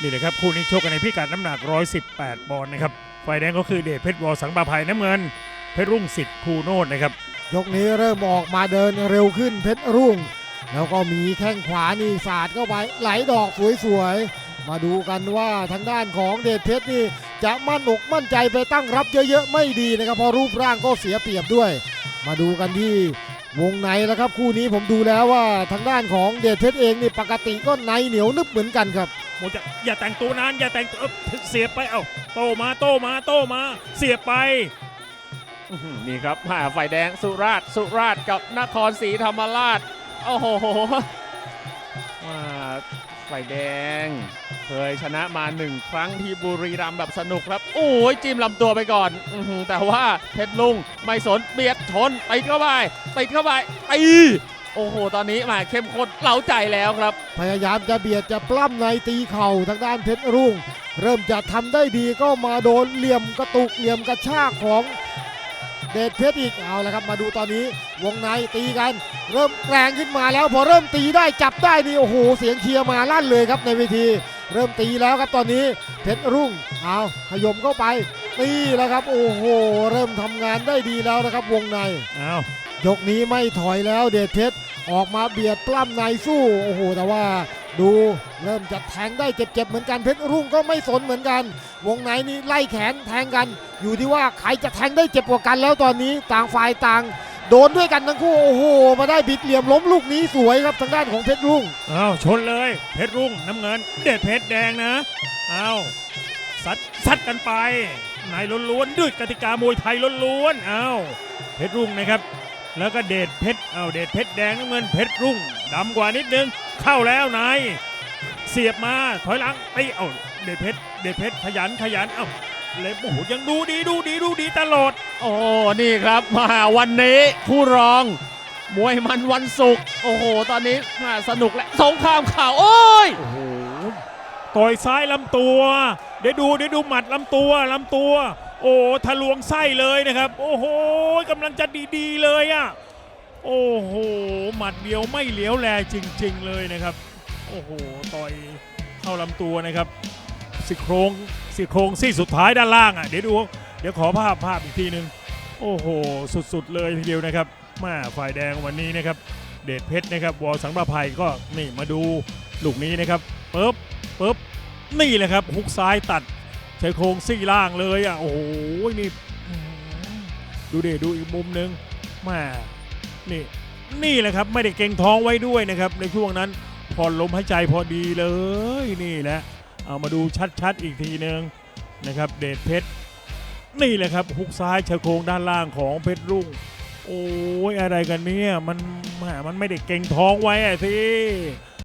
นี่เลยครับคู่นี้ชกกันในพิกัดน้ำหนัก 118ปอนด์นะครับฝ่ายแดงก็คือเดชเพชรวอสังบาภัยน้ำเงิน เพชรรุ่งสิทธิ์คูโนดนะครับยกนี้เริ่มออกมาเดินเร็วขึ้นเพชรรุ่ง แล้วก็มีแข้งขวานี่สาดเข้าไปไหลดอกสวยๆ มาดูกันว่าทางด้านของเดชเพชรนี่จะมั่นอกมั่นใจไปตั้งรับเยอะๆ ไม่ดีนะครับเพราะรูปร่างก็เสียเปรียบด้วย มาดูกันที่วงในแล้วครับคู่นี้ผมดูแล้วว่าทางด้านของเดชเพชรเองนี่ปกติก็ในเหนียวนึบเหมือนกันครับ โมจะอย่าแต่งตัวนานอย่าแต่งตัวเสียบไปเอ้าโตมาโตมาโตมาเสียบไปนี่ครับผ่าไฟแดงสุราษฎร์สุราษฎร์กับนครศรีธรรมราชโอ้โหว่าไฟแดง เคยชนะมาหนึ่งครั้งที่บุรีรัมย์แบบสนุกครับ โอ้ยจิ้มลำตัวไปก่อนอแต่ว่าเพชรลุงไม่สนเบียดชนติดเข้าไปติดเข้าไปตี โอ้โห ตอนนี้มาเข้มข้นเล้าใจแล้วครับ พยายามจะเบียดจะปล้ำในตีเข่าทางด้านเพชรรุ่ง เริ่มจะทำได้ดีก็มาโดนเหลี่ยมกระตุกเหลี่ยมกระชากของเดชเพชรอีกเอาละครับ มาดูตอนนี้วงในตีกัน เริ่มแรงขึ้นมาแล้ว พอเริ่มตีได้จับได้นี่โอ้โหเสียงเชียร์มาลั่นเลยครับในเวที เริ่มตีแล้วครับตอนนี้เพชรรุ่งเอาขยมเข้าไปตีแล้วครับ โอ้โห เริ่มทำงานได้ดีแล้วนะครับวงในเอายกนี้ไม่ถอยแล้วเดชเพชร ออกมาเบียดปล้ำในสู้โอ้โหแต่ว่าดูเริ่มจะแทงได้เจ็บๆเหมือนกันเพชรรุ่งก็ไม่สนเหมือนกัน วงในนี่ไล่แขนแทงกัน อยู่ที่ว่าใครจะแทงได้เจ็บกว่ากันแล้วตอนนี้ต่างฝ่ายต่าง โดนด้วยกันทั้งคู่โอ้โห มาได้บิดเหลี่ยมล้มลูกนี้สวยครับทางด้านของเพชรรุ่งเอาชนเลยเพชรรุ่งน้ำเงิน เดชเพชรแดงนะเอาซัดซัดกันไปนายล้วนๆด้วยกติกามวยไทยล้วนๆเอาเพชรรุ่งนะครับ แล้วก็เดชเพชรเอาเดชเพชรแดงน้ำเงินเพชรรุ่งดำกว่านิดนึงเข้าแล้วนายเสียบมาถอยหลังตีเอาเดชเพชรเดชเพชรขยันขยันเอาเลยโอ้โหยังดูดีดูดีดูดีตลอด โอ้นี่ครับมาวันนี้ผู้รอง มวยมันวันศุกร์โอ้โห ตอนนี้มาสนุกและสงครามข่าวโอ้ยโอ้โหต่อยซ้ายลำตัว เดี๋ยวดูเดี๋ยวดูหมัดลำตัวลำตัว โอ้ทะลวงไส้เลยนะครับ โอ้โหกำลังจะดีๆเลยอะโอ้โหหมัดเดียวไม่เหลียวแลจริง ๆ เลยนะครับ โอ้โหต่อยเข้าลำตัวนะครับสี่โครงสี่โครงซี่สุดท้ายด้านล่างอะเดี๋ยวดูเดี๋ยวขอภาพภาพอีกทีหนึ่งโอ้โห สุดๆเลยทีเดียวนะครับมาฝ่ายแดงวันนี้นะครับ เดชเพชรนะครับวอสังประภัยก็นี่มาดูลูกนี้นะครับปึ๊บปึ๊บนี่แหละครับฮุกซ้ายตัด ใช้โครงซี่ล่างเลยอะโอ้โหนี่ดูดิดูอีกมุมหนึงมานี่นี่แหละครับไม่ได้เก่งท้องไว้ด้วยนะครับ ในช่วงนั้นผ่อนลมหายใจพอดีเลยนี่แหละเอามาดูชัดๆอีกทีหนึ่งนะครับ เดชเพชรนี่แหละครับฮุกซ้ายชายโครงด้านล่างของเพชรรุ่ง โอ้ยอะไรกันเนี่ยมันแหมมันไม่ได้เก่งท้องไว้อะสิ